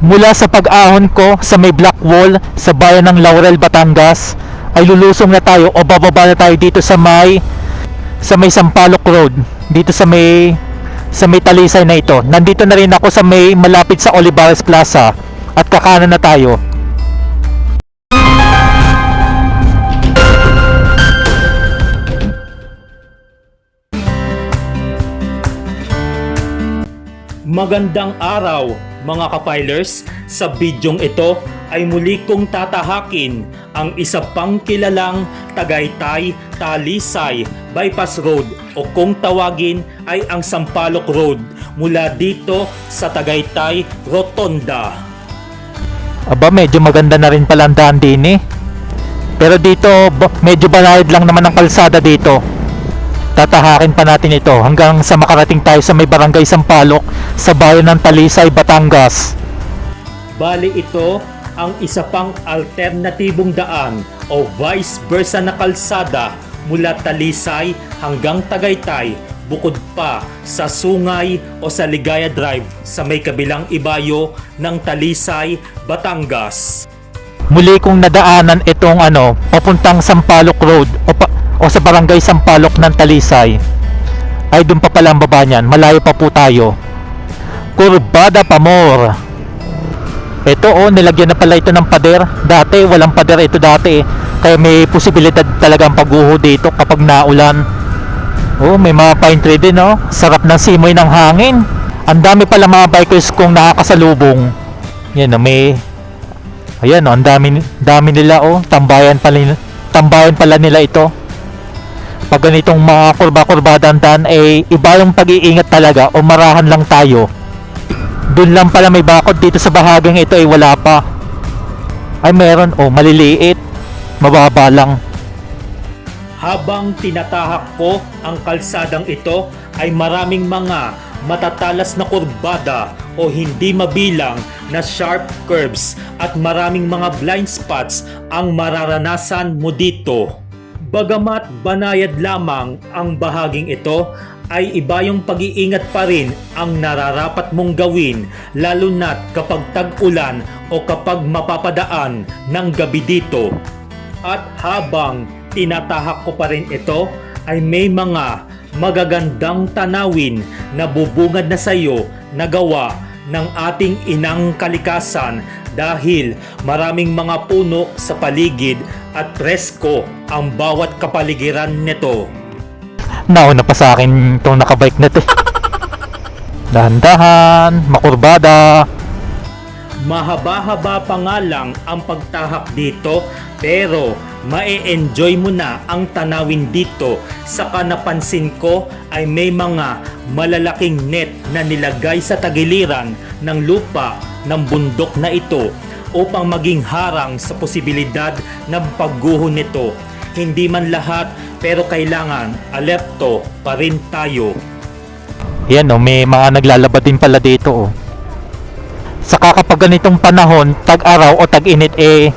Mula sa pag-ahon ko sa may black wall sa bayan ng Laurel, Batangas ay lulusong na tayo o bababa na tayo dito sa may sa may Sampaloc Road dito sa may sa may talisay na ito. Nandito na rin ako sa may malapit sa Olivares Plaza at kakanan na tayo. Magandang araw mga kapilers. Sa bidyong ito ay muli kong tatahakin ang isa pang kilalang Tagaytay Talisay Bypass Road o kung tawagin ay ang Sampaloc Road mula dito sa Tagaytay Rotonda. Aba medyo maganda na rin pala ang daan din eh. Pero dito medyo banayad lang naman ang kalsada dito tatahakin pa natin ito hanggang sa makarating tayo sa may barangay Sampaloc sa bayan ng Talisay, Batangas. Bali ito ang isa pang alternatibong daan o vice versa na kalsada mula Talisay hanggang Tagaytay bukod pa sa Sungay o sa Ligaya Drive sa may kabilang ibayo ng Talisay, Batangas. Muli kong nadaanan itong ano, papuntang Sampaloc Road o, pa, o sa barangay Sampaloc ng Talisay. Ay doon pa pala ang baba niyan, malayo pa po tayo. Kurbada Pamor. Ito oh, nilagyan na pala ito ng pader. Dati walang pader ito dati eh. Kaya may posibilidad talagang pagguho dito kapag naulan. Oh, may mga pine tree din oh. Sarap ng simoy ng hangin. Ang dami pala mga bikers kong nakakasalubong. Yan oh, may Ayan oh, ang dami dami nila oh, tambayan pala tambayan pala nila ito. Pag ganitong mga kurba-kurbada ang daan eh iba yung pag-iingat talaga o marahan lang tayo. Doon lang pala may bakod dito sa bahaging ito ay wala pa. Ay meron oh, maliliit. Mababa lang. Habang tinatahak ko ang kalsadang ito ay maraming mga matatalas na kurbada o hindi mabilang na sharp curves at maraming mga blind spots ang mararanasan mo dito. Bagamat banayad lamang ang bahaging ito, ay iba yung pag-iingat pa rin ang nararapat mong gawin lalo na't kapag tag-ulan o kapag mapapadaan ng gabi dito. At habang tinatahak ko pa rin ito, ay may mga magagandang tanawin na bubungad na sa iyo na gawa ng ating inang kalikasan dahil maraming mga puno sa paligid at presko ang bawat kapaligiran nito. Nauna pa sa akin itong nakabike na to. Dahan-dahan, makurbada. Mahaba-haba pa nga lang ang pagtahak dito pero mae-enjoy mo na ang tanawin dito. Saka napansin ko ay may mga malalaking net na nilagay sa tagiliran ng lupa ng bundok na ito upang maging harang sa posibilidad ng pagguho nito. Hindi man lahat pero kailangan alerto pa rin tayo. Yan oh, may mga naglalaba din pala dito oh. Saka kapag ganitong panahon, tag-araw o tag-init eh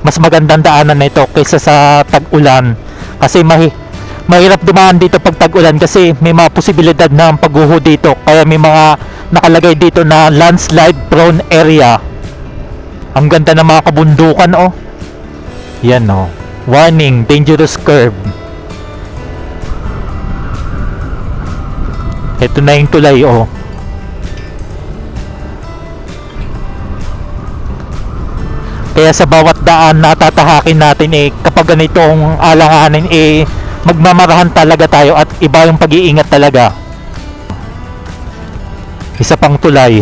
mas magandang daanan na ito kaysa sa tag-ulan. Kasi mahi mahirap dumaan dito pag tag-ulan kasi may mga posibilidad na pagguho dito. Kaya may mga nakalagay dito na landslide prone area. Ang ganda ng mga kabundukan oh. Yan oh. Warning, dangerous curve. Ito na yung tulay oh. Kaya sa bawat daan na tatahakin natin eh kapag ganitong alanganin eh magmamarahan talaga tayo at iba yung pag-iingat talaga. Isa pang tulay.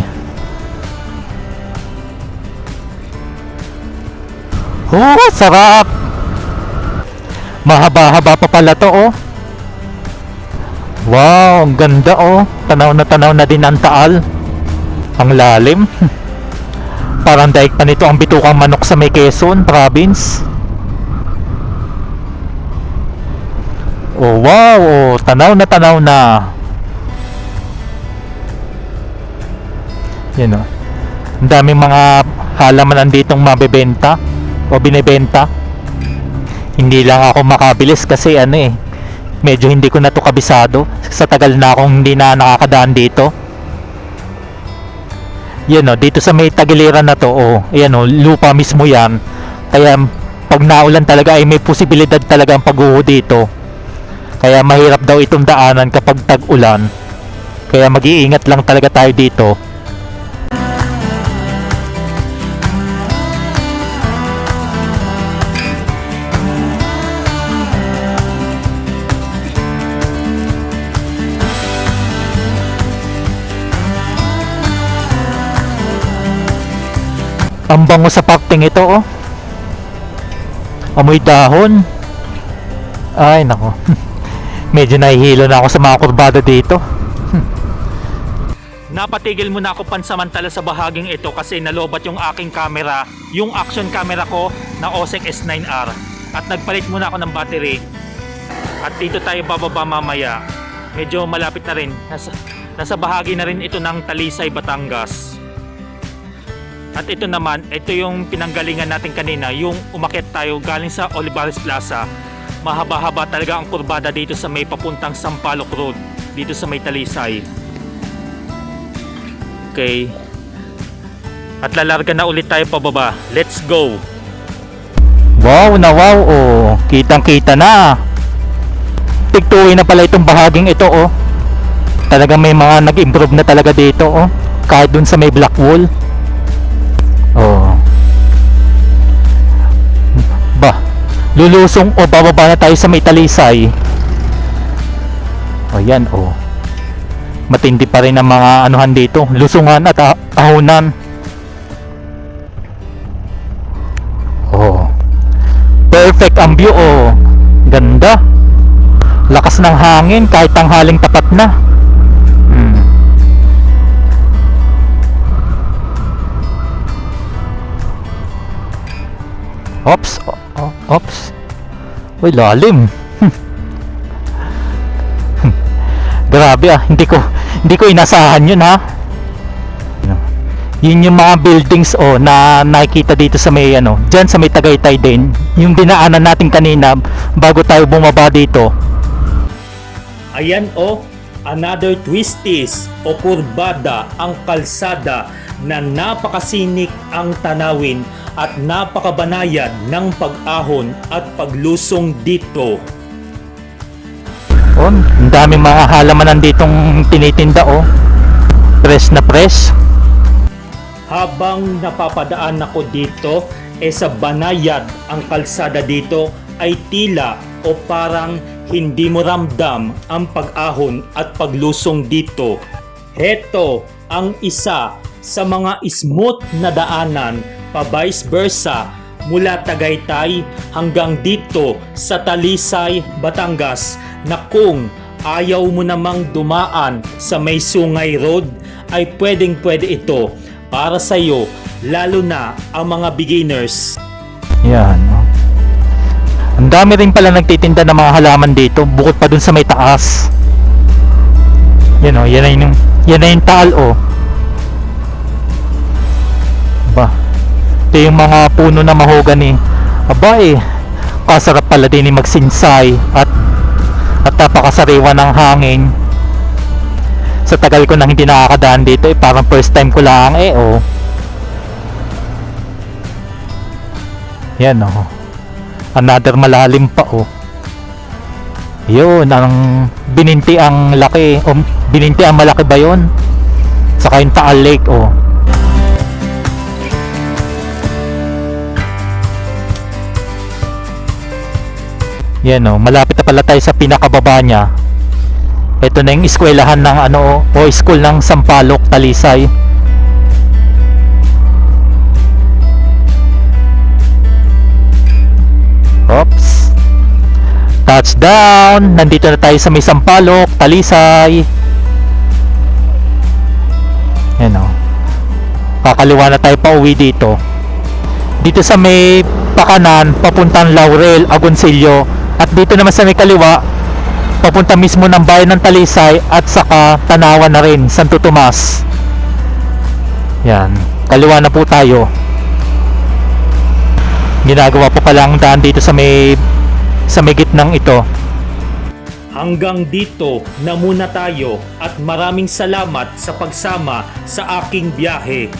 Oh, sarap! Mahaba-haba pa pala to oh. Wow, ang ganda oh. Tanaw na tanaw na din ang taal. Ang lalim. Parang daig pa nito ang bitukang manok sa may Quezon province. Oh wow, oh, tanaw na tanaw na. Yan oh. Ang daming mga halaman anditong mabebenta o binebenta. Hindi lang ako makabilis kasi ano eh. Medyo hindi ko na to kabisado. Sa tagal na akong hindi na nakakadaan dito. Yan o, dito sa may tagiliran na to, oh, yan o, lupa mismo yan. Kaya pag naulan talaga ay may posibilidad talaga ang pagguho dito. Kaya mahirap daw itong daanan kapag tag-ulan. Kaya mag-iingat lang talaga tayo dito. Ang bango sa pakting ito, oh. Amoy dahon. Ay, nako. Medyo nahihilo na ako sa mga kurbada dito. Napatigil muna ako pansamantala sa bahaging ito kasi nalobat yung aking camera, yung action camera ko na OSEC S9R. At nagpalit muna ako ng battery. At dito tayo bababa mamaya. Medyo malapit na rin. Nasa, nasa bahagi na rin ito ng Talisay, Batangas. At ito naman, ito yung pinanggalingan natin kanina, yung umakyat tayo galing sa Olivares Plaza. Mahaba-haba talaga ang kurbada dito sa may papuntang Sampaloc Road, dito sa may Talisay. Okay. At lalarga na ulit tayo pababa. Let's go! Wow na wow, oh. Kitang kita na. Tigtuwi na pala itong bahaging ito, oh. Talagang may mga nag-improve na talaga dito, oh. Kahit dun sa may black wall. Ba, lulusong o bababa na tayo sa may talisay. O yan, oh. Matindi pa rin ang mga anuhan dito. Lusungan at ah- ahunan. Oh. Perfect ang view oh. Ganda. Lakas ng hangin kahit tanghaling tapat na. Hmm. Ops, o- o- ops. Uy, lalim. Grabe ah, hindi ko hindi ko inasahan 'yun ha. Yun yung mga buildings oh na nakikita dito sa may ano, diyan sa may Tagaytay din. Yung dinaanan natin kanina bago tayo bumaba dito. Ayan o, another twisties o kurbada ang kalsada na napakasinik ang tanawin at napakabanayad ng pag-ahon at paglusong dito. Oh, ang daming mga halamanan ditong tinitinda oh. Press na press. Habang napapadaan ako dito, eh sa banayad ang kalsada dito ay tila o parang hindi mo ramdam ang pag-ahon at paglusong dito. Heto ang isa sa mga smooth na daanan pa vice versa mula Tagaytay hanggang dito sa Talisay, Batangas na kung ayaw mo namang dumaan sa may Sungay Road ay pwedeng pwede ito para sa iyo lalo na ang mga beginners. Yan. Ang dami rin pala nagtitinda ng mga halaman dito bukod pa dun sa may taas. Yan oh, yan na yung yan na yung taal oh. Ito yung mga puno na mahogani. Aba eh. Kasarap pala din magsinsay at at napakasariwa ng hangin. Sa tagal ko nang hindi nakakadaan dito eh parang first time ko lang eh oh. Yan oh. Another malalim pa oh. Yun, ang bininti ang laki. O, bininti ang malaki ba yun? Saka yung Taal Lake oh. Yan oh, malapit na pala tayo sa pinakababa niya. Ito na yung eskwelahan ng ano o school ng Sampaloc, Talisay. Oops. Touchdown! Nandito na tayo sa may Sampaloc, Talisay. Yan o. Kakaliwa na tayo pa uwi dito. Dito sa may pakanan, papuntang Laurel, Agoncillo. At dito naman sa may kaliwa, papunta mismo ng bayan ng Talisay at saka Tanawan na rin, Santo Tomas. Yan. Kaliwa na po tayo. Ginagawa pa pala ang daan dito sa may sa may gitnang ito. Hanggang dito na muna tayo at maraming salamat sa pagsama sa aking biyahe.